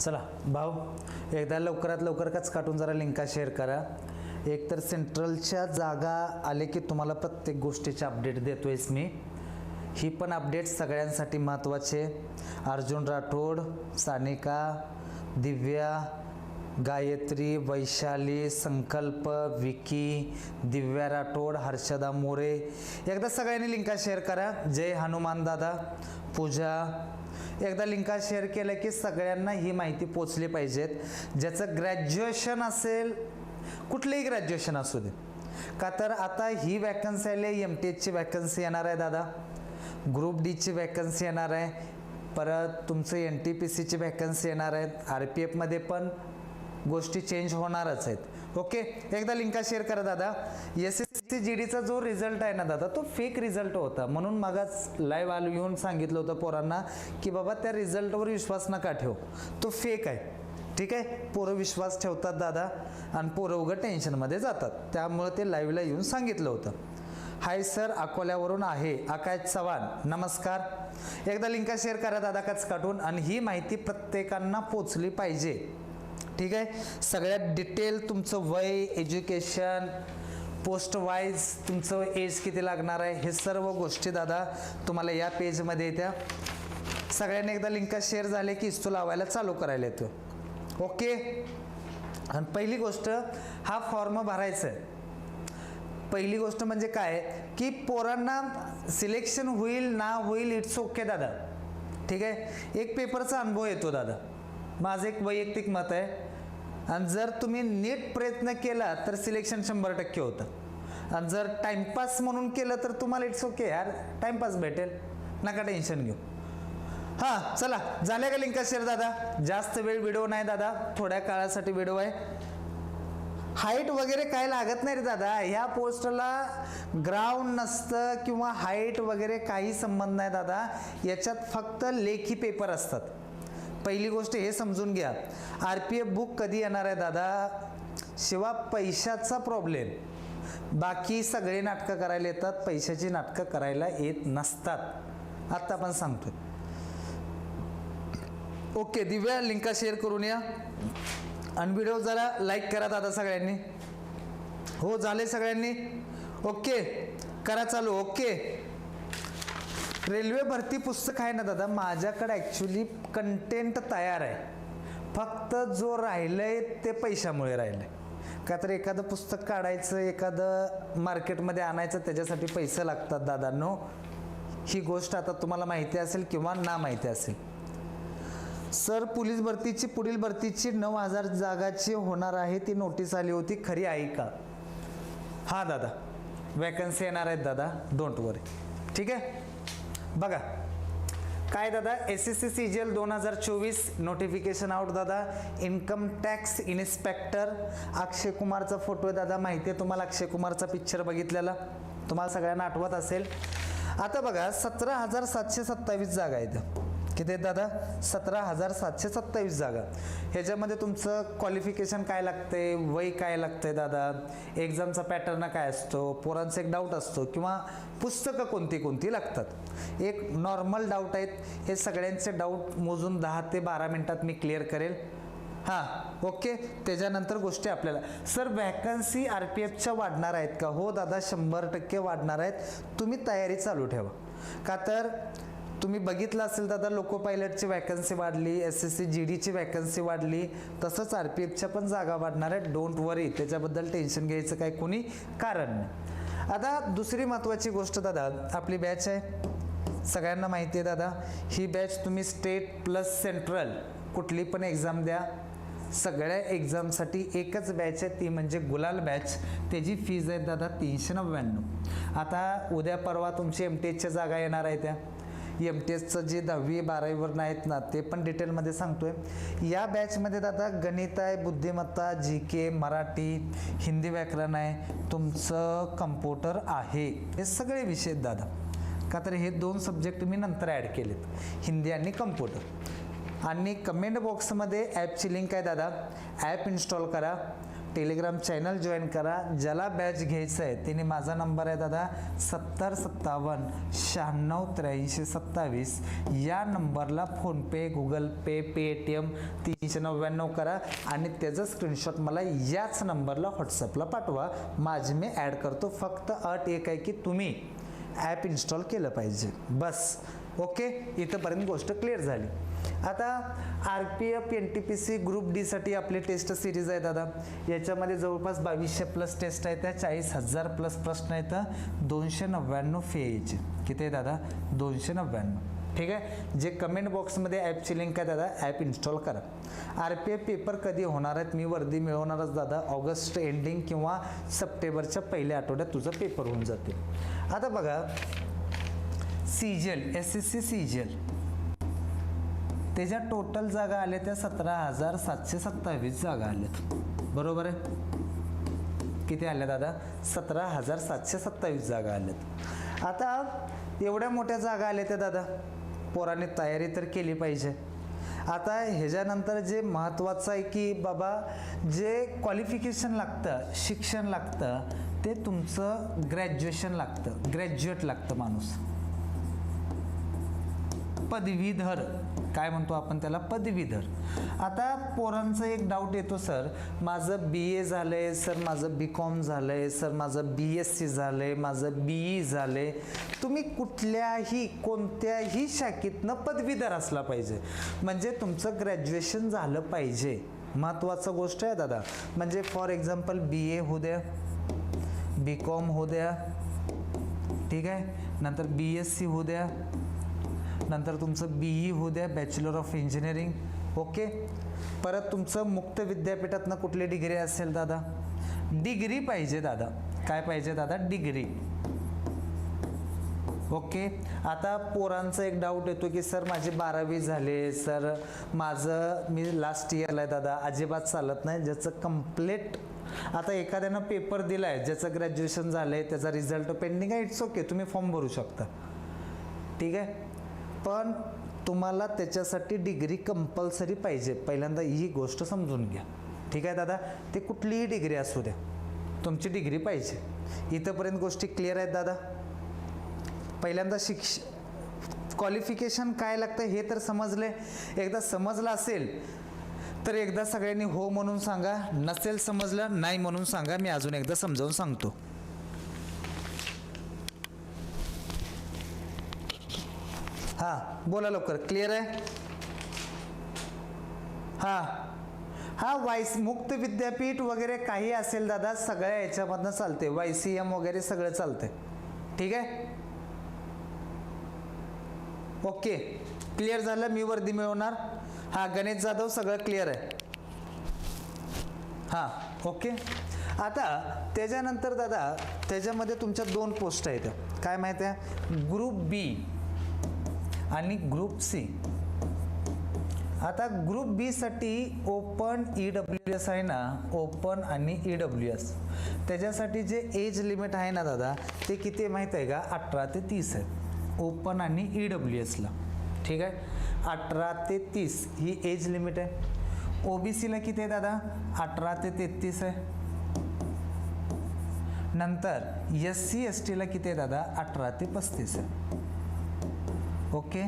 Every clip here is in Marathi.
चला भाऊ एकदा लवकरात लवकर काच काटून जरा लिंका शेअर करा. एकतर सेंट्रलच्या जागा आले की तुम्हाला प्रत्येक गोष्टीचे अपडेट देतोयच मी. ही पण अपडेट सगळ्यांसाठी महत्त्वाचे अर्जुन राठोड सानिका दिव्या गायत्री वैशाली संकल्प विकी दिव्या राठोड हर्षदा मोरे. एकदा सगळ्यांनी लिंका शेअर करा. जय हनुमान दादा पूजा एकदा लिंका शेअर केलं की सगळ्यांना ही माहिती पोचली पाहिजेत. ज्याचं ग्रॅज्युएशन असेल कुठलंही ग्रॅज्युएशन असू दे. का तर आता ही वॅकन्सी आली एम टी एचची वॅकन्सी येणार आहे दादा. ग्रुप डीची वॅकन्सी येणार आहे. परत तुमचं एन टी पी सीची वॅकन्सी येणार आहेत आर पी एफमध्ये पण गोष्टी चेंज होणारच आहेत. ओके एकदा लिंका शेअर करा दादा. एस एस सी जी डीचा जो रिझल्ट आहे ना दादा तो फेक रिझल्ट होता. म्हणून मागास लाईव्ह आलो येऊन सांगितलं होतं पोरांना की बाबा त्या रिझल्टवर विश्वास नका ठेव. तो फेक आहे. ठीक आहे? पोरं विश्वास ठेवतात दादा आणि पोरं उघड टेन्शनमध्ये जातात. त्यामुळं ते लाईव्हला येऊन सांगितलं होतं. हाय सर अकोल्यावरून आहे. आकाश चव्हाण नमस्कार. एकदा लिंका शेअर करा दादा कच काटून आणि ही माहिती प्रत्येकांना पोचली पाहिजे. ठीक आहे? सगळ्यात डिटेल तुमचं वय एज्युकेशन पोस्ट वाईज तुमचं एज किती लागणार आहे? हे सर्व गोष्टी दादा तुम्हाला या पेजमध्ये येत्या. सगळ्यांनी एकदा लिंका शेअर झाले की इस्तू लावायला चालू करायला येतो. ओके आणि पहिली गोष्ट हा फॉर्म भरायचा आहे. पहिली गोष्ट म्हणजे काय? की पोरांना सिलेक्शन होईल ना होईल इट्स ओके दादा. ठीक आहे? एक पेपरचा अनुभव येतो दादा. माझं एक वैयक्तिक मत आहे. आणि जर तुम्ही नीट प्रयत्न केला तर सिलेक्शन शंभर टक्के होतं. आणि जर टाइमपास म्हणून केलं तर तुम्हाला इट्स ओके यार टाइमपास भेटेल. नका टेन्शन घेऊ. हां चला झाल्या का लिंका शेअर दादा? जास्त वेळ व्हिडिओ नाही दादा थोड्या काळासाठी व्हिडिओ आहे. हाईट वगैरे काय लागत नाही रे दादा ह्या पोस्टला ग्राउंड नसतं किंवा हाईट वगैरे काही संबंध नाही दादा. याच्यात फक्त लेखी पेपर असतात. पहिली गोष्ट हे समजून घ्या. आर पी एफ बुक कधी येणार आहे दादा? शिवा पैशाचा प्रॉब्लेम बाकी सगळे नाटकं करायला येतात पैशाची नाटकं करायला येत नसतात. आत्ता आपण सांगतोय. ओके दिव्या लिंका शेअर करून या. आणि व्हिडिओ जरा लाईक करा दादा सगळ्यांनी. हो झाले सगळ्यांनी? ओके करा चालू. ओके. रेल्वे भरती पुस्तक आहे ना दादा माझ्याकडे ॲक्च्युली कंटेंट तयार आहे. फक्त जो राहिलंय ते पैशामुळे राहिलं आहे का तर एखादं पुस्तक काढायचं एखादं मार्केटमध्ये आणायचं त्याच्यासाठी पैसे लागतात दादांनो. ही गोष्ट आता तुम्हाला माहिती असेल किंवा ना माहिती असेल. सर पोलीस भरतीची पुढील भरतीची नऊ हजार जागाची होणार आहे ती नोटीस आली होती. खरी आहे का? हां दादा वॅकन्सी येणार आहेत दादा. डोंट वरी ठीक आहे? बघा. काय दादा? S S C C G L दोन हजार चोवीस नोटिफिकेशन आउट दादा. इन्कम टॅक्स इन्स्पेक्टर अक्षय कुमारचा फोटो आहे दादा. माहिती आहे तुम्हाला अक्षय कुमारचा पिक्चर बघितलेला? तुम्हाला सगळ्यांना आठवत असेल. आता बघा सतरा हजार सातशे सत्तावीस जागा आहेत. किती आहेत दादा? सतरा हजार सातशे सत्तावीस जागा. ह्याच्यामध्ये तुमचं क्वालिफिकेशन काय लागते वय काय लागते दादा? एक्झामचा पॅटर्न काय असतो? पोरांचा एक डाऊट असतो किंवा पुस्तकं कोणती कोणती लागतात? एक नॉर्मल डाऊट आहेत. हे सगळ्यांचे डाऊट मोजून दहा ते बारा मिनटात मी क्लिअर करेल. हां ओके त्याच्यानंतर गोष्टी आपल्याला. सर वॅकन्सी आर पी एफच्या वाढणार आहेत का? हो दादा शंभर टक्के वाढणार आहेत. तुम्ही तयारी चालू ठेवा. का तर तुम्ही बघितलं असेल दादा लोको पायलटची वॅकन्सी वाढली एस एस सी जी डीची वॅकन्सी वाढली. तसंच आर पी एफच्या पण जागा वाढणार आहेत. डोंट वरी त्याच्याबद्दल टेन्शन घ्यायचं काही कोणी कारण नाही. आता दुसरी महत्त्वाची गोष्ट दादा आपली बॅच आहे. सगळ्यांना माहिती आहे दादा ही बॅच तुम्ही स्टेट प्लस सेंट्रल कुठली पण एक्झाम द्या. सगळ्या एक्झामसाठी एकच बॅच आहे ती म्हणजे गुलाल बॅच त्याची फीज आहे दादा तीनशे नव्याण्णव. आता उद्या परवा तुमची एम टी एचच्या जागा येणार आहे त्या. एम टी एसचं जे दहावी बारावीवर आहेत ना ते पण डिटेलमध्ये सांगतो आहे या बॅचमध्ये दादा गणित आहे बुद्धिमत्ता जी के मराठी हिंदी व्याकरण आहे तुमचं कम्प्युटर आहे. हे सगळे विषय आहेत दादा. का तर हे दोन सब्जेक्ट मी नंतर ॲड केलेत. हिंदी आणि कम्प्युटर आणि कमेंट बॉक्समध्ये ॲपची लिंक आहे दादा. ॲप इन्स्टॉल करा. टेलिग्राम चॅनल जॉईन करा. ज्याला बॅच घ्यायचं आहे तिने माझा नंबर आहे दादा सत्तर सत्तावन्न शहाण्णव त्र्याऐंशी सत्तावीस. या नंबरला फोनपे गुगल पे पेटीएम तीनशे नव्याण्णव करा आणि त्याचं स्क्रीनशॉट मला याच नंबरला व्हॉट्सअपला पाठवा. माझी मी ॲड करतो. फक्त अट एक आहे की तुम्ही ॲप इन्स्टॉल केलं पाहिजे. बस. ओके इथंपर्यंत गोष्ट क्लिअर झाली. आता R P F N T P C group डीसाठी आपली टेस्ट सिरीज आहे दादा. याच्यामध्ये जवळपास बावीसशे प्लस टेस्ट आहेत त्या चाळीस हजार प्लस प्रश्न आहेत. दोनशे नव्याण्णव फी आहे किती आहे दादा? दोनशे नव्याण्णव. ठीक आहे? जे कमेंट बॉक्समध्ये ॲपची लिंक आहे दादा ॲप इन्स्टॉल करा. आर पी एफ पेपर कधी होणार आहेत? मी वर्दी मिळवणारच दादा. ऑगस्ट एंडिंग किंवा सप्टेंबरच्या पहिल्या आठवड्यात तुझा पेपर होऊन जाते आता बघा सी जेल एस एस सी सी जेल त्याच्या टोटल जागा आल्या त्या सतरा हजार सातशे सत्तावीस जागा आल्यात. बरोबर आहे? किती आल्या दादा? सतरा हजार सातशे सत्तावीस जागा आल्यात. आता एवढ्या मोठ्या जागा आल्या त्या दादा. पोराने तयारी तर केली पाहिजे. आता ह्याच्यानंतर जे महत्त्वाचं आहे की बाबा जे क्वालिफिकेशन लागतं शिक्षण लागतं ते तुमचं ग्रॅज्युएशन लागतं ग्रॅज्युएट लागतं माणूस. पदवीधर. काय म्हणतो आपण त्याला? पदवीधर. आता पोरांचा एक डाऊट येतो सर माझं बी ए झालं आहे सर माझं बी कॉम झालं आहे सर माझं बी एस सी झालं आहे माझं बी ई झालं आहे तुम्ही कुठल्याही कोणत्याही शाखेतनं पदवीधर असला पाहिजे. म्हणजे तुमचं ग्रॅज्युएशन झालं पाहिजे. महत्त्वाचं गोष्ट आहे दादा. म्हणजे फॉर एक्झाम्पल बी ए होऊ द्या बी कॉम होऊ द्या. ठीक आहे? नंतर बी एस सी होऊ द्या. नंतर तुमचं बी ई होऊ द्या बॅचलर ऑफ इंजिनिअरिंग ओके परत तुमचं मुक्त विद्यापीठातनं कुठली डिग्री असेल दादा? डिग्री पाहिजे दादा. काय पाहिजे दादा? डिग्री ओके आता पोरांचा एक डाऊट येतो की सर माझी बारावी झाले. सर माझं मी लास्ट इयरला आहे दादा. अजिबात चालत नाही. ज्याचं कंप्लीट आता एखाद्यानं पेपर दिला आहे ज्याचं ग्रॅज्युएशन झालं आहे त्याचा रिझल्ट पेंडिंग आहे इट्स ओके तुम्ही फॉर्म भरू शकता. ठीक आहे? पण तुम्हाला त्याच्यासाठी डिग्री कंपल्सरी पाहिजे. पहिल्यांदा ही गोष्ट समजून घ्या. ठीक आहे दादा? ते कुठलीही डिग्री असू द्या. तुमची डिग्री पाहिजे. इथंपर्यंत गोष्टी क्लिअर आहेत दादा? पहिल्यांदा शिक्ष क्वालिफिकेशन काय लागतं हे तर समजले. एकदा समजलं असेल तर एकदा सगळ्यांनी हो म्हणून सांगा. नसेल समजलं नाही म्हणून सांगा. मी अजून एकदा समजावून सांगतो. हां बोला लवकर. क्लिअर आहे? हां. हां वायस मुक्त विद्यापीठ वगैरे काही असेल दादा सगळ्या याच्यामधनं चालते वाय सी एम वगैरे सगळं चालते ठीक आहे? ओके. क्लिअर झालं? मी वर्दी मिळवणार. हां गणेश जाधव सगळं क्लिअर आहे. हां ओके. आता त्याच्यानंतर दादा त्याच्यामध्ये तुमच्या दोन पोस्ट आहेत. काय माहिती आहे? ग्रुप बी आणि ग्रुप सी. आता ग्रुप बीसाठी ओपन ई डब्ल्यू एस आहे ना ओपन आणि ई डब्ल्यू एस त्याच्यासाठी जे एज लिमिट आहे ना दादा ते किती माहीत आहे का? अठरा ते तीस आहे. ओपन आणि ई डब्ल्यू एसला ठीक आहे? अठरा ते तीस ही एज लिमिट आहे. ओ बी सीला किती आहे दादा? अठरा ते तेहतीस आहे. नंतर एस सी एस टीला किती आहे दादा? अठरा ते पस्तीस आहे. ओके?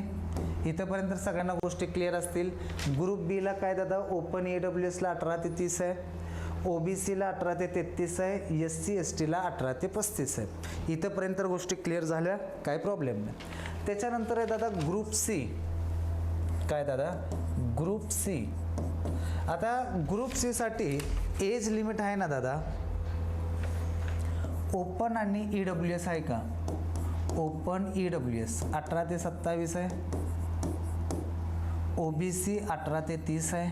इथंपर्यंत सगळ्यांना गोष्टी क्लिअर असतील. ग्रुप बीला काय दादा? ओपन ए डब्ल्यू एसला अठरा ते तीस आहे. ओ बी सीला अठरा ते तेहतीस आहे. एस सी एस टीला अठरा ते पस्तीस आहे. इथंपर्यंत गोष्टी क्लिअर झाल्या. काय प्रॉब्लेम नाही. त्याच्यानंतर आहे दादा ग्रुप सी काय दादा? ग्रुप सी आता ग्रुप सीसाठी एज लिमिट आहे ना दादा? ओपन आणि ई डब्ल्यू एस आहे का? ओपन ई डब्ल्यू एस अठरा ते सत्तावीस आहे. ओ बी सी अठरा ते तीस आहे.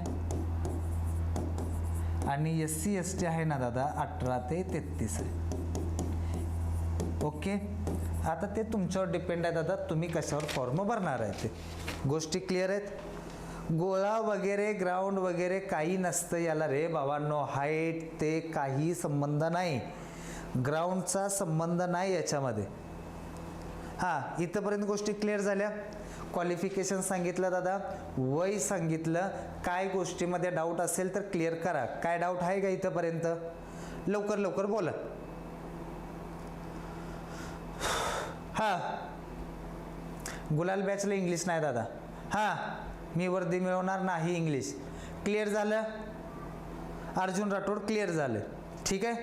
आणि एस सी एस टी आहे ना दादा अठरा ते तेहतीस आहे. ओके? आता ते तुमच्यावर डिपेंड आहे दादा तुम्ही कशावर फॉर्म भरणार आहे ते. गोष्टी क्लिअर आहेत? गोळा वगैरे ग्राउंड वगैरे काही नसतं याला रे बाबांनो. हाईट ते काही संबंध नाही. ग्राउंडचा संबंध नाही याच्यामध्ये. हां इथंपर्यंत गोष्टी क्लिअर झाल्या. क्वालिफिकेशन सांगितलं दादा. वय सांगितलं. काय गोष्टीमध्ये डाऊट असेल तर क्लिअर करा. काय डाऊट आहे का इथंपर्यंत? लवकर लवकर बोला. हां. गुलाल बॅचला इंग्लिश नाही दादा. हां. मी वर्दी मिळवणार नाही इंग्लिश क्लिअर झालं? अर्जुन राठोड क्लिअर झालं. ठीक आहे?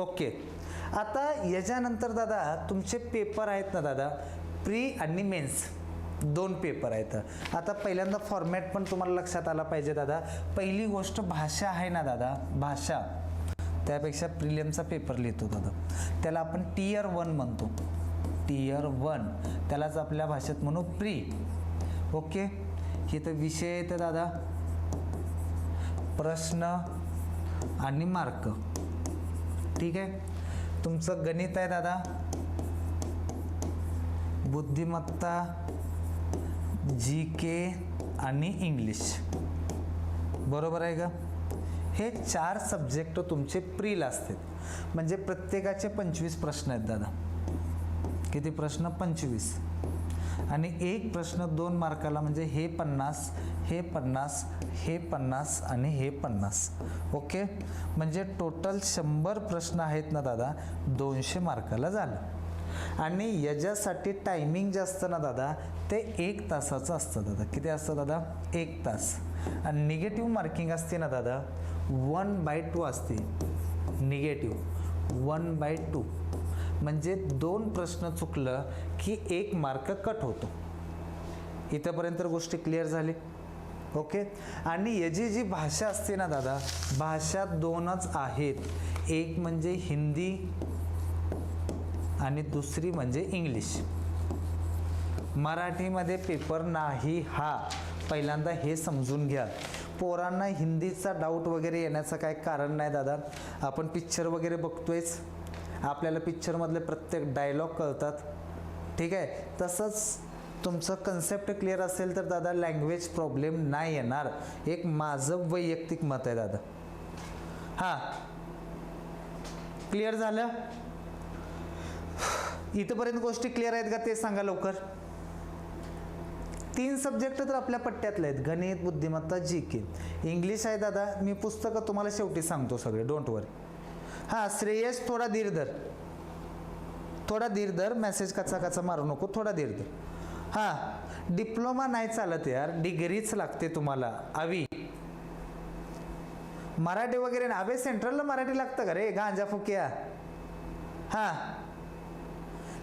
ओके आता याच्यानंतर दादा तुमचे पेपर आहेत ना दादा प्री आणि मेन्स दोन पेपर आहेत. आता पहिल्यांदा फॉर्मॅट पण तुम्हाला लक्षात आला पाहिजे दादा. पहिली गोष्ट भाषा आहे ना दादा भाषा. त्यापेक्षा प्रिलियमचा पेपर लिहितो दादा. त्याला आपण टीयर वन म्हणतो. टीयर वन त्यालाच आपल्या भाषेत म्हणू प्री ओके हे तर विषय येतं दादा. प्रश्न आणि मार्क ठीक आहे? तुमचं गणित आहे दादा. बुद्धिमत्ता जी के आणि इंग्लिश बरोबर आहे का? हे चार सब्जेक्ट तुमचे प्रील असतात म्हणजे प्रत्येकाचे पंचवीस प्रश्न आहेत दादा. किती प्रश्न? पंचवीस. आणि एक प्रश्न दोन मार्काला म्हणजे हे पन्नास हे पन्नास हे पन्नास आणि हे पन्नास. ओके? म्हणजे टोटल शंभर प्रश्न आहेत ना दादा? दोनशे मार्काला झालं. आणि याच्यासाठी टायमिंग जे असतं ना दादा ते एक तासाचं असतं दादा. किती असतं दादा? एक तास. आणि निगेटिव्ह मार्किंग असते ना दादा वन बाय टू असते. निगेटिव्ह वन बाय टू म्हणजे दोन प्रश्न चुकलं की एक मार्क कट होतो. इथंपर्यंत गोष्टी क्लिअर झाली. ओके? आणि याची जी भाषा असते ना दादा भाषा दोनच आहेत. एक म्हणजे हिंदी आणि दुसरी म्हणजे इंग्लिश. मराठीमध्ये पेपर नाही हा. पहिल्यांदा हे समजून घ्या. पोरांना हिंदीचा डाऊट वगैरे येण्याचं काय कारण नाही दादा. आपण पिक्चर वगैरे बघतोयच. आपल्याला पिक्चरमधले प्रत्येक डायलॉग कळतात. ठीक आहे? तसंच तुमचं कन्सेप्ट क्लिअर असेल तर दादा लँग्वेज प्रॉब्लेम नाही येणार. एक माझं वैयक्तिक मत आहे दादा. हां. क्लिअर झालं? इथंपर्यंत गोष्टी क्लिअर आहेत का ते सांगा लवकर. तीन सब्जेक्ट तर आपल्या पट्ट्यातले आहेत. गणित बुद्धिमत्ता जी के इंग्लिश आहे दादा. मी पुस्तकं तुम्हाला शेवटी सांगतो सगळे. डोंट वरी हां श्रेयस थोडा धीर धर. थोडा धीर धर. मेसेज कचा कचा मारू नको. थोडा धीरधर हां डिप्लोमा नाही चालत यार डिग्रीच लागते तुम्हाला. आवी मराठी वगैरे ना अबे सेंट्रलला मराठी लागतं का रे? गांजा फुकिया. हां.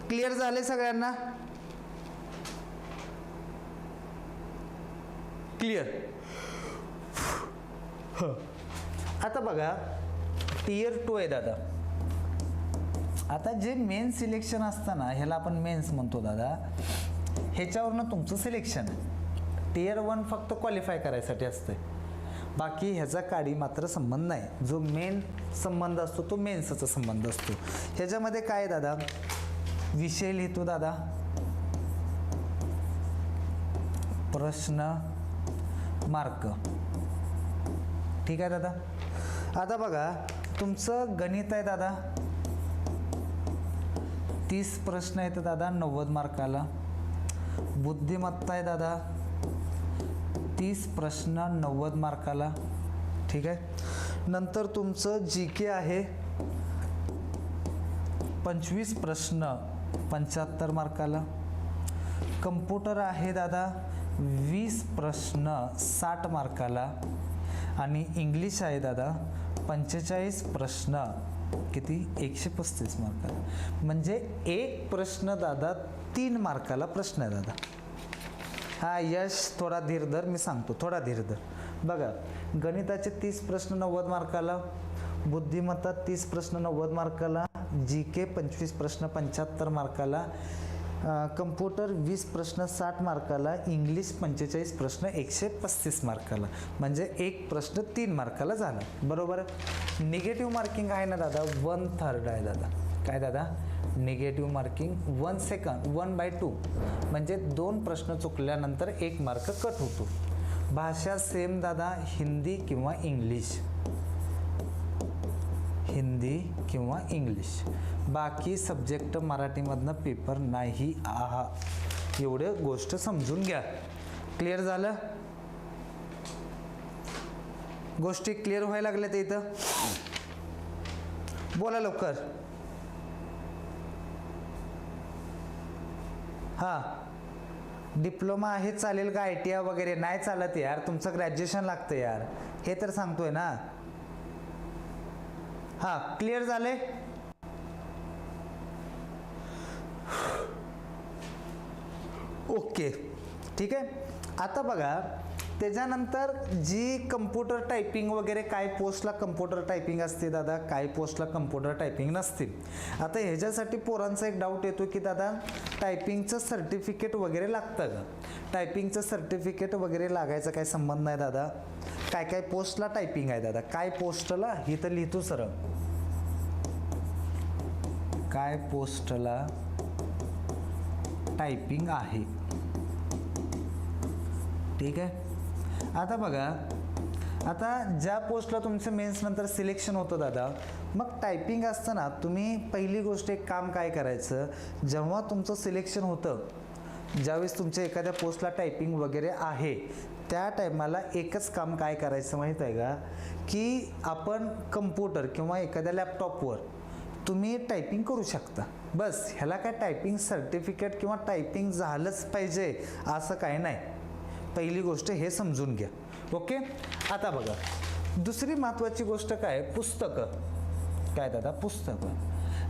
क्लिअर झाले सगळ्यांना? क्लिअर आता बघा टियर टू आहे दादा. आता जे मेन सिलेक्शन असतं ना ह्याला आपण मेन्स म्हणतो दादा. ह्याच्यावरनं तुमचं सिलेक्शन आहे. टियर वन फक्त क्वालिफाय करायसाठी असतं बाकी ह्याचा काडी मात्र संबंध नाही. जो मेन संबंध असतो तो मेन्सचा संबंध असतो. ह्याच्यामध्ये काय आहे दादा? विषय लिहितो दादा. प्रश्न मार्क. ठीक आहे दादा? आता बघा तुमचं गणित आहे दादा. तीस प्रश्न आहेत दादा नव्वद मार्काला. बुद्धिमत्ता आहे दादा. तीस प्रश्न नव्वद मार्काला. ठीक आहे? नंतर तुमचं जी के आहे. पंचवीस प्रश्न पंच्याहत्तर मार्काला. कम्प्युटर आहे दादा वीस प्रश्न साठ मार्काला. आणि इंग्लिश आहे दादा पंचेचाळीस प्रश्न किती? एकशे पस्तीस मार्काला. म्हणजे एक प्रश्न दादा तीन मार्काला प्रश्न आहे दादा. हा यश थोडा धीर धर मी सांगतो थोडा धीर धर. बघा गणिताचे तीस प्रश्न नव्वद मार्काला बुद्धिमत्ता तीस प्रश्न नव्वद मार्काला जी के पंचवीस प्रश्न पंच्याहत्तर मार्काला कम्प्युटर वीस प्रश्न साठ मार्काला इंग्लिश पंचेचाळीस प्रश्न एकशे पस्तीस मार्काला. म्हणजे एक प्रश्न तीन मार्काला झाला. बरोबर? निगेटिव्ह मार्किंग आहे ना दादा? वन थर्ड आहे दादा. काय दादा? Negative marking one second one by two म्हणजे दोन प्रश्न चुकल्यानंतर एक मार्क कट होतो. भाषा सेम दादा हिंदी किंवा इंग्लिश हिंदी किंवा इंग्लिश बाकी सब्जेक्ट मराठीमधनं पेपर नाही. आहा. एवढं गोष्ट समजून घ्या. क्लिअर झालं? गोष्टी क्लिअर व्हायला लागल्या ते इथं. बोला लवकर. हां. डिप्लोमा आहे चालेल का आय टी आय वगैरे? नाही चालत यार. तुमचं ग्रॅज्युएशन लागतं यार. हे तर सांगतोय ना. हां क्लिअर झाले ओके ठीक आहे? आता बघा. त्याच्यानंतर जी कम्प्युटर टायपिंग वगैरे काय पोस्टला कम्प्युटर टायपिंग असते दादा काय पोस्टला कम्प्युटर टायपिंग नसते. आता ह्याच्यासाठी पोरांचा एक डाऊट येतो की दादा टायपिंगचं सर्टिफिकेट वगैरे लागतं का? टायपिंगचं सर्टिफिकेट वगैरे लागायचा काय संबंध नाही दादा. काय काय पोस्टला टायपिंग आहे दादा. काय पोस्टला ही तर लिहितो सर काय पोस्टला टायपिंग आहे? ठीक आहे? आता बघा. आता ज्या पोस्टला तुमचं मेन्स नंतर सिलेक्शन होतं दादा मग टायपिंग असताना तुम्ही पहिली गोष्ट एक काम काय करायचं? जेव्हा तुमचं सिलेक्शन होतं ज्यावेळेस तुमच्या एखाद्या पोस्टला टायपिंग वगैरे आहे त्या टायमाला एकच काम काय करायचं माहीत आहे का? की आपण कम्प्युटर किंवा एखाद्या लॅपटॉपवर तुम्ही टायपिंग करू शकता. बस ह्याला काय टायपिंग सर्टिफिकेट किंवा टायपिंग झालंच पाहिजे असं काय नाही. पहिली गोष्ट हे समजून घ्या. ओके? आता बघा. दुसरी महत्त्वाची गोष्ट काय? पुस्तकं. काय दादा? पुस्तकं.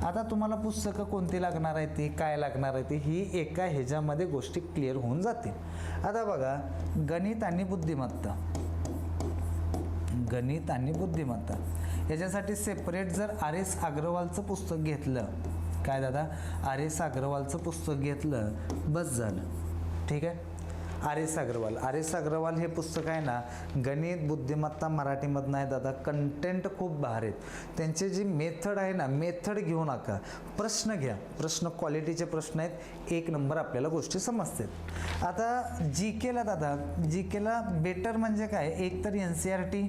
आता तुम्हाला पुस्तकं कोणती लागणार आहे ती? काय लागणार आहे ती? ही एका ह्याच्यामध्ये गोष्टी क्लिअर होऊन जातील. आता बघा गणित आणि बुद्धिमत्ता. गणित आणि बुद्धिमत्ता. याच्यासाठी सेपरेट जर आर एस अग्रवालचं पुस्तक घेतलं काय दादा? आर एस अग्रवालचं पुस्तक घेतलं बस झालं. ठीक आहे? R S Agarwal. R S Agarwal हे पुस्तक आहे ना गणित बुद्धिमत्ता मराठीमधनं आहे दादा. कंटेंट खूप भारी आहेत. त्यांचे जी मेथड आहे ना मेथड घेऊ नका. प्रश्न घ्या. प्रश्न क्वालिटीचे प्रश्न आहेत. एक नंबर आपल्याला गोष्टी समजतात आता जी केला दादा जी केला बेटर म्हणजे काय? एक तर एन सी आर टी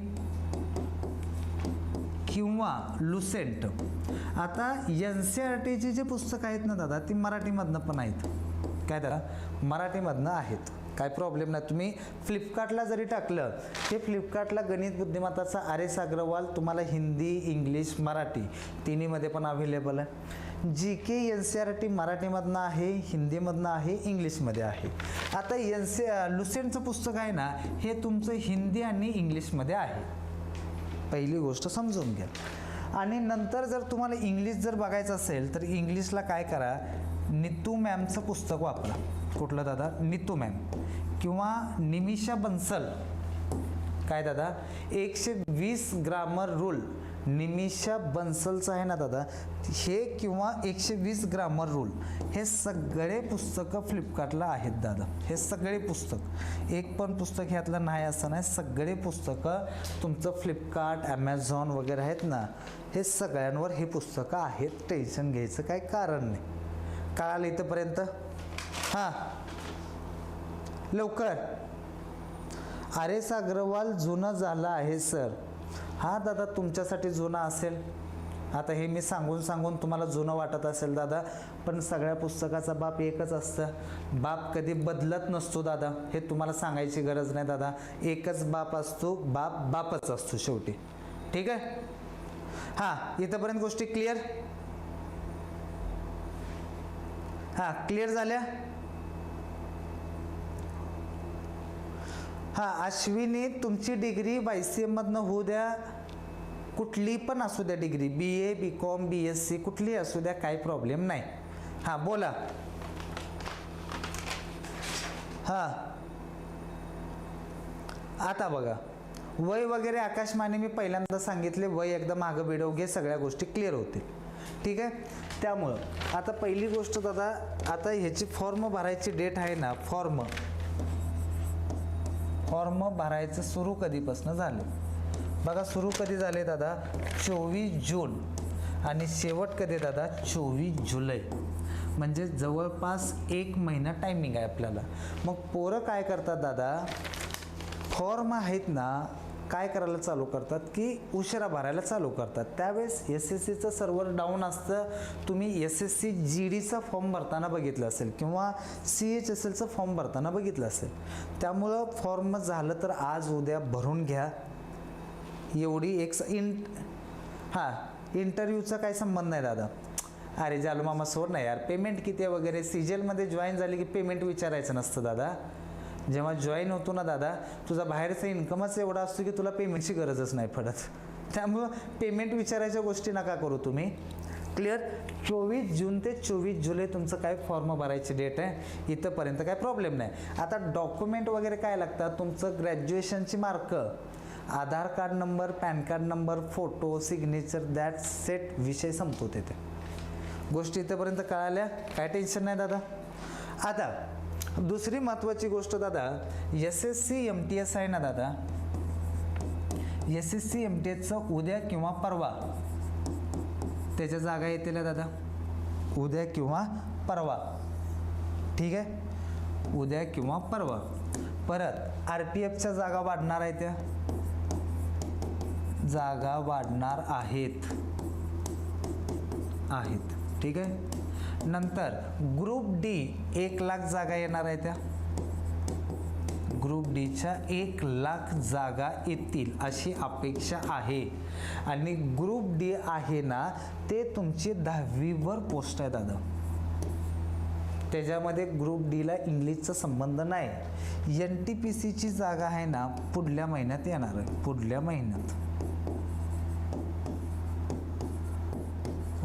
किंवा लुसेंट आता एन सी आर टीची जी पुस्तकं आहेत ना दादा ती मराठीमधनं पण आहेत. काय दादा? मराठीमधनं आहेत. काय प्रॉब्लेम नाही. तुम्ही फ्लिपकार्टला जरी टाकलं ते फ्लिपकार्टला गणित बुद्धिमत्ताचा आर एस अग्रवाल तुम्हाला हिंदी इंग्लिश मराठी तिन्हीमध्ये पण अवेलेबल आहे. G K N C R T मराठीमधनं आहे हिंदीमधनं आहे इंग्लिशमध्ये आहे. आता एन सी लुसेंटचं पुस्तक आहे ना हे तुमचं हिंदी आणि इंग्लिशमध्ये आहे. पहिली गोष्ट समजून घ्या. आणि नंतर जर तुम्हाला इंग्लिश जर बघायचं असेल तर इंग्लिशला काय करा नितू मॅमचं पुस्तक वापरा. कुठलं दादा? नितू मॅम. किंवा निमिषा बन्सल. काय दादा? एकशे वीस ग्रामर रूल. निमिषा बन्सलचं आहे ना दादा? हे किंवा एकशे वीस ग्रामर रूल. हे सगळे पुस्तकं फ्लिपकार्टला आहेत दादा. हे सगळे पुस्तक. एक पण पुस्तक ह्यातलं नाही असं नाही. सगळे पुस्तकं तुमचं फ्लिपकार्ट ॲमेझॉन वगैरे आहेत ना? हे सगळ्यांवर हे पुस्तकं आहेत. टेन्शन घ्यायचं काय कारण नाही. कळालं इथंपर्यंत? हां. लवकर. आर एस अग्रवाल जुनं झालं आहे सर. हां दादा तुमच्यासाठी जुना असेल. आता हे मी सांगून सांगून तुम्हाला जुनं वाटत असेल दादा. पण सगळ्या पुस्तकाचा बाप एकच असतं. बाप कधी बदलत नसतो दादा. हे तुम्हाला सांगायची गरज नाही दादा. एकच बाप असतो बाप बापच असतो शेवटी. ठीक आहे? हां इथंपर्यंत गोष्टी क्लिअर हां क्लिअर झाल्या? हां अश्विनी तुमची डिग्री वाय सी एममधनं होऊ द्या. कुठली पण असू द्या degree B A B com B S C कुठली असू द्या काही प्रॉब्लेम नाही. हां बोला. हां. आता बघा. वय वगैरे आकाशमाने मी पहिल्यांदा सांगितले वय एकदा मागं बिडव घे सगळ्या गोष्टी क्लिअर होतील. ठीक आहे? त्यामुळं आता पहिली गोष्ट दादा आता ह्याची फॉर्म भरायची डेट आहे ना फॉर्म फॉर्म भरायचं सुरू कधीपासून झालं? बघा सुरू कधी झाले दादा? चोवीस जून. आणि शेवट कधी दादा? चोवीस जुलै. म्हणजे जवळपास एक महिना टायमिंग आहे आपल्याला. मग पोरं काय करतात दादा? फॉर्म आहेत ना काय करायला चालू करतात की उशिरा भरायला चालू करतात. त्यावेळेस एस एस सीचं सर्व्हर डाऊन असतं. तुम्ही एस एस सी जी डीचा फॉर्म भरताना बघितलं असेल किंवा सी एच एस एलचं फॉर्म भरताना बघितलं असेल. त्यामुळं फॉर्म झालं तर आज उद्या भरून घ्या. एवढी एक इन हां इंटरव्ह्यूचा काय संबंध नाही दादा. अरे जालू मामा सोड नाही यार. पेमेंट किती आहे वगैरे? सिजलमध्ये जॉईन झाली की पेमेंट विचारायचं नसतं दादा. जेव्हा जॉईन होतो ना दादा तुझा बाहेरचा इन्कमच एवढा असतो की तुला पेमेंटची गरजच नाही पडत. त्यामुळं पेमेंट विचारायच्या गोष्टी नका करू तुम्ही. क्लिअर चोवीस जून ते चोवीस जुलै तुमचं काय फॉर्म भरायची डेट आहे? इथंपर्यंत काय प्रॉब्लेम नाही. आता डॉक्युमेंट वगैरे काय लागतात? तुमचं ग्रॅज्युएशनची mark Aadhaar card number PAN card number photo signature that set विषय संपतो तिथे. गोष्टी इथंपर्यंत कळाल्या? काय टेन्शन नाही दादा. आता दुसरी महत्त्वाची गोष्ट दादा S S C M T S आहे ना दादा? S S C M T एसचं उद्या किंवा परवा. त्याच्या जागा येतील ना दादा? उद्या किंवा परवा. ठीक आहे? उद्या किंवा परवा. परत आर पी एफच्या जागा वाढणार आहेत त्या जागा वाढणार आहेत. आहेत. ठीक आहे? नंतर ग्रुप डी एक लाख जागा येणार आहे त्या. ग्रुप डीच्या एक लाख जागा येतील अशी अपेक्षा आहे. आणि ग्रुप डी आहे ना ते तुमची दहावीवर पोस्ट आहे दादा. त्याच्यामध्ये ग्रुप डीला इंग्लिशचा संबंध नाही. एन टी पी सीची जागा आहे ना पुढल्या महिन्यात येणार आहे. पुढल्या महिन्यात.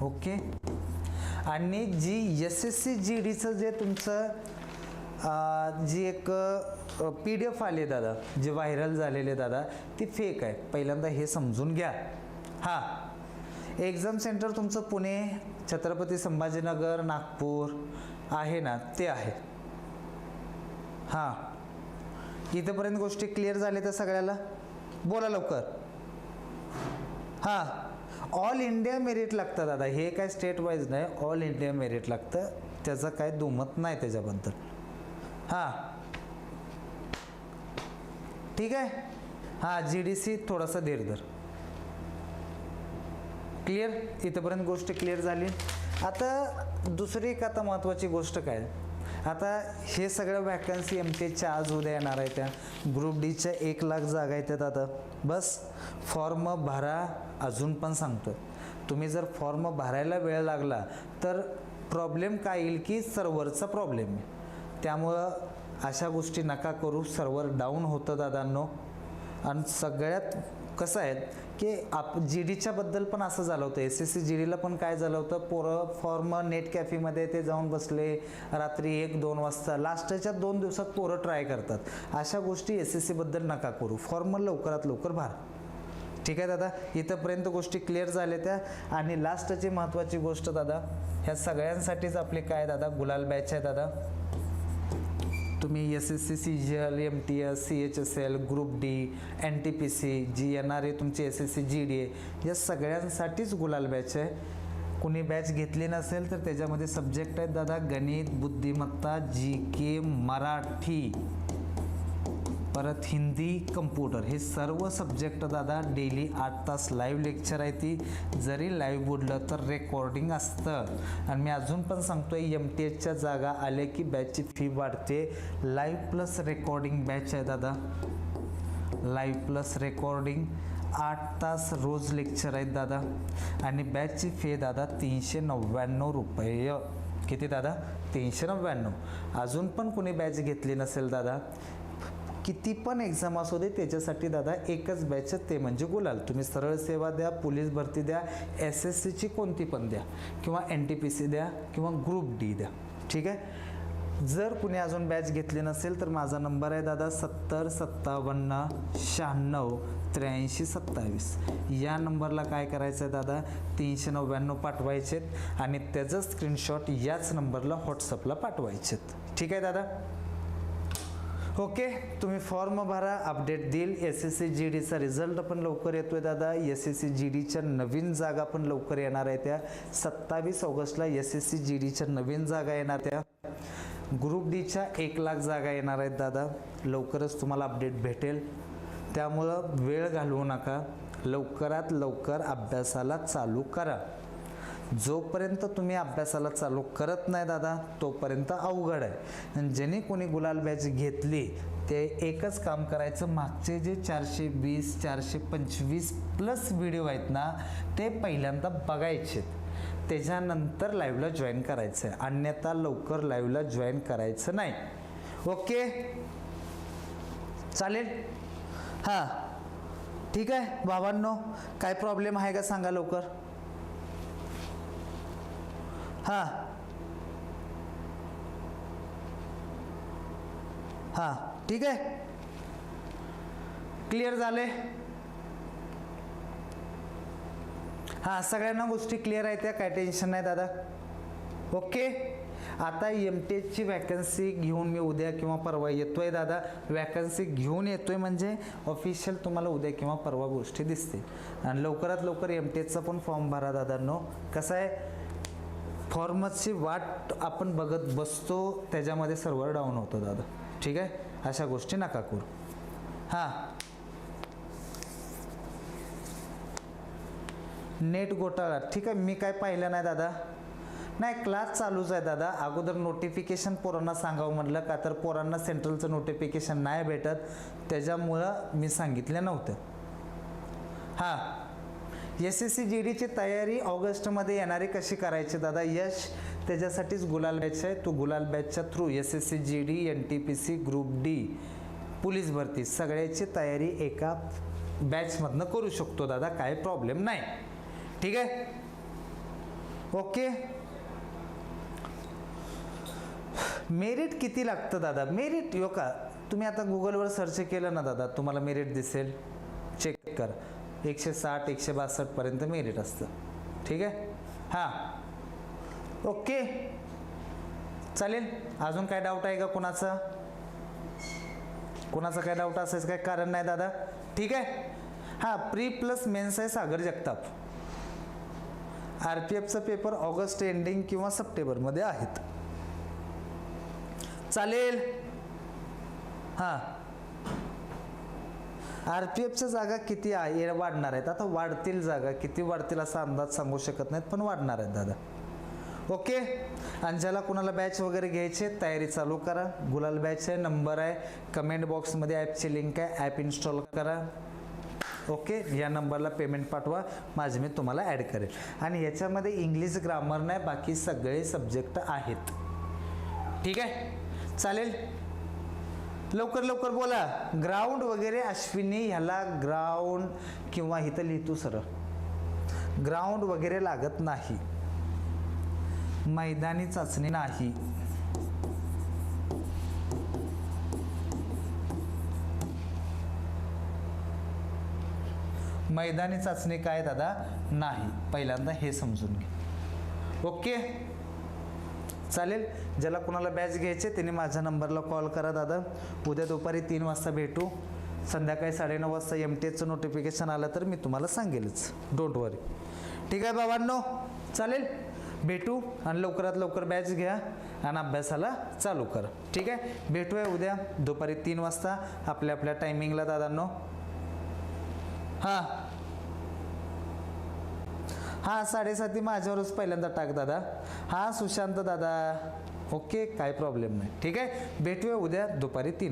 ओके? आणि G S S C G डीचं जे तुमचं जी एक पी डी एफ आली दादा जे व्हायरल झालेले दादा ती फेक आहे. पहिल्यांदा हे समजून घ्या. हां. एक्झाम सेंटर तुमचं पुणे छत्रपती संभाजीनगर नागपूर आहे ना ते आहे. हां. इथंपर्यंत गोष्टी क्लिअर झाल्या त्या सगळ्याला? बोला लवकर. हां. ऑल इंडिया मेरिट लागतं दादा. हे काय स्टेट वाईज नाही. ऑल इंडिया मेरिट लागतं. त्याचं काय दुमत नाही त्याच्याबद्दल. हां. ठीक आहे? हां जी डी सी थोडासा धीर धर. क्लिअर इथंपर्यंत गोष्ट क्लिअर झाली. आता दुसरी एक आता महत्त्वाची गोष्ट काय? आता हे सगळ्या वॅकन्सी एम टीच्या आज उद्या येणार आहेत त्या. ग्रुप डीच्या एक लाख जागा येतात आता. बस फॉर्म भरा अजून पण सांगतो तुम्ही जर फॉर्म भरायला वेळ लागला तर प्रॉब्लेम काय येईल की सर्व्हरचा प्रॉब्लेम आहे. त्यामुळं अशा गोष्टी नका करू. सर्व्हर डाऊन होतं दादांनो. आणि सगळ्यात कसं आहे की आप जी डीच्याबद्दल पण असं झालं होतं. एस एस सी जी डीला पण काय झालं होतं? पोरं फॉर्म नेट कॅफेमध्ये ते जाऊन बसले. रात्री एक दोन वाजता. लास्टच्या दोन दिवसात पोरं ट्राय करतात. अशा गोष्टी एस एस सीबद्दल नका करू. फॉर्म लवकरात लवकर भरा. ठीक आहे दादा? इथंपर्यंत गोष्टी क्लिअर झाल्या त्या. आणि लास्टची महत्त्वाची गोष्ट दादा ह्या सगळ्यांसाठीच आपली काय दादा गुलाल बॅच आहे दादा? तुम्ही S S C C G L M T S C H S L group D N T P C G N R A तुमची S S C G D A या सगळ्यांसाठीच गुलाल बॅच आहे. कुणी बॅच घेतली नसेल तर त्याच्यामध्ये सब्जेक्ट आहेत दादा गणित बुद्धिमत्ता जी के मराठी. परत हिंदी कम्प्युटर हे सर्व सब्जेक्ट दादा डेली आठ तास लाईव्ह लेक्चर आहे ती. जरी लाईव्ह बुडलं तर रेकॉर्डिंग असतं. आणि मी अजून पण सांगतो आहे एम टी एचच्या जागा आल्या की बॅचची फी वाढते. लाईव्ह प्लस रेकॉर्डिंग बॅच आहे दादा. लाईव्ह प्लस रेकॉर्डिंग आठ तास रोज लेक्चर आहेत दादा. आणि बॅचची फी दादा तीनशे नव्याण्णव रुपये. किती दादा? तीनशे नव्याण्णव. अजून पण कोणी बॅच घेतली नसेल दादा? किती पण एक्झाम असू दे त्याच्यासाठी दादा एकच बॅच ते म्हणजे गुलाल. तुम्ही सरळ सेवा द्या पोलीस भरती द्या एस एस सीची कोणती पण द्या किंवा एन टी पी सी द्या किंवा ग्रुप डी द्या. ठीक आहे? जर कुणी अजून बॅच घेतली नसेल तर माझा नंबर आहे दादा सत्तर सत्तावन्न शहाण्णव त्र्याऐंशी सत्तावीस. या नंबरला काय करायचं आहे दादा? तीनशे नव्याण्णव पाठवायचेत आणि त्याचं स्क्रीनशॉट याच नंबरला व्हॉट्सअपला पाठवायचेत. ठीक आहे दादा? ओके तुम्ही फॉर्म भरा अपडेट देईल. एस एस सी जी डीचा रिझल्ट पण लवकर येतोय दादा. एस एस सी जी डीच्या नवीन जागा पण लवकर येणार आहे त्या. सत्तावीस ऑगस्टला एस एस सी जी डीच्या नवीन जागा येणार त्या. ग्रुप डीच्या एक लाख जागा येणार आहेत दादा. लवकरच तुम्हाला अपडेट भेटेल. त्यामुळं वेळ घालवू नका. लवकरात लवकर अभ्यासाला चालू करा. जोपर्यंत तुम्ही अभ्यासाला चालू करत नाही दादा तोपर्यंत अवघड आहे. आणि ज्याने कोणी गुलाल बॅच घेतली ते एकच काम करायचं. मागचे जे चारशे वीस चारशे पंचवीस प्लस व्हिडिओ आहेत ना ते पहिल्यांदा बघायचे. त्याच्यानंतर लाईव्हला जॉईन करायचं. आहे अन्यथा लवकर लाईव्हला जॉईन करायचं नाही. ओके? चालेल? हां. ठीक आहे बाबांनो काय प्रॉब्लेम आहे का सांगा लवकर? हां. हां ठीक आहे. क्लिअर झाले? हां सगळ्यांना गोष्टी क्लिअर आहेत त्या काय टेन्शन नाही दादा. ओके आता एम टी एचची वॅकन्सी घेऊन मी उद्या किंवा परवा येतो आहे दादा. वॅकन्सी घेऊन येतो आहे म्हणजे ऑफिशियल तुम्हाला उद्या किंवा परवा गोष्टी दिसते आणि लवकरात लवकर एम टी एचचा पण फॉर्म भरा दादांनो कसं आहे? फॉर्मची वाट आपण बघत बसतो त्याच्यामध्ये सर्व्हर डाऊन होतो दादा. ठीक आहे? अशा गोष्टी नका करू. हां. नेट घोटाळा. ठीक आहे मी काय पाहिलं नाही दादा. नाही क्लास चालूच आहे दादा. अगोदर नोटिफिकेशन पोरांना सांगावं म्हटलं का तर पोरांना सेंट्रलचं नोटिफिकेशन नाही भेटत. त्याच्यामुळं मी सांगितलं नव्हतं. हां. एस एस सी जी डीची तयारी ऑगस्टमध्ये येणारी कशी करायची दादा? यश त्याच्यासाठीच गुलाल बॅच आहे. तू गुलाल बॅचच्या through S S C G D N T P C group D police भरती सगळ्याची तयारी एका बॅचमधनं करू शकतो दादा. काय प्रॉब्लेम नाही. ठीक आहे? ओके मेरिट किती लागतं दादा? मेरिट यो हो का? तुम्ही आता गुगलवर सर्च केलं ना दादा? तुम्हाला मेरिट दिसेल. चेक कर. एकशे साठ एकशे बासष्टपर्यंत मेरिट असतं. ठीक आहे? हां. ओके. चालेल. अजून काय डाऊट आहे का कोणाचा? कोणाचा काय डाऊट असायचं काय कारण नाही दादा? ठीक आहे? हां प्री प्लस मेन्स आहे सागर जगताप. आर पी एफचा पेपर ऑगस्ट एंडिंग किंवा सप्टेंबरमध्ये आहेत. चालेल. हां. आर पी एफच्या जागा किती आहे? वाढणार आहेत. आता वाढतील जागा. किती वाढतील असा अंदाज सांगू शकत नाहीत पण वाढणार आहेत दादा. ओके? आणि ज्याला कुणाला बॅच वगैरे घ्यायचे? तयारी चालू करा. गुलाल बॅच आहे नंबर आहे. कमेंट बॉक्समध्ये ॲपची लिंक आहे. ॲप इन्स्टॉल करा. ओके? या नंबरला पेमेंट पाठवा. माझे मी तुम्हाला ॲड करेल. आणि याच्यामध्ये इंग्लिश ग्रामर नाही बाकी सगळे सब्जेक्ट आहेत. ठीक आहे? चालेल? लवकर लवकर बोला. ग्राउंड वगैरे अश्विनी ह्याला ग्राउंड किंवा इथं लिहितो सर ग्राउंड वगैरे लागत नाही. मैदानी चाचणी नाही. मैदानी चाचणी काय दादा? नाही. पहिल्यांदा हे समजून घे ओके? चालेल. ज्याला कुणाला बॅच घ्यायचे त्याने माझ्या नंबरला कॉल करा दादा. उद्या दुपारी तीन वाजता भेटू. संध्याकाळी साडेनऊ वाजता एम टी एचचं नोटिफिकेशन आलं तर मी तुम्हाला सांगेलच. डोंट वरी ठीक आहे बाबांनो चालेल. भेटू आणि लवकरात लवकर बॅच घ्या आणि अभ्यासाला चालू करा. ठीक आहे? भेटूया उद्या दुपारी तीन वाजता आपल्या आपल्या टायमिंगला दादांनो. हां. हां साडेसाती माझ्यावरच पहिल्यांदा टाक दादा. हां सुशांत दादा. ओके काय प्रॉब्लेम नाही. ठीक आहे? भेटूया उद्या दुपारी तीन वाजता.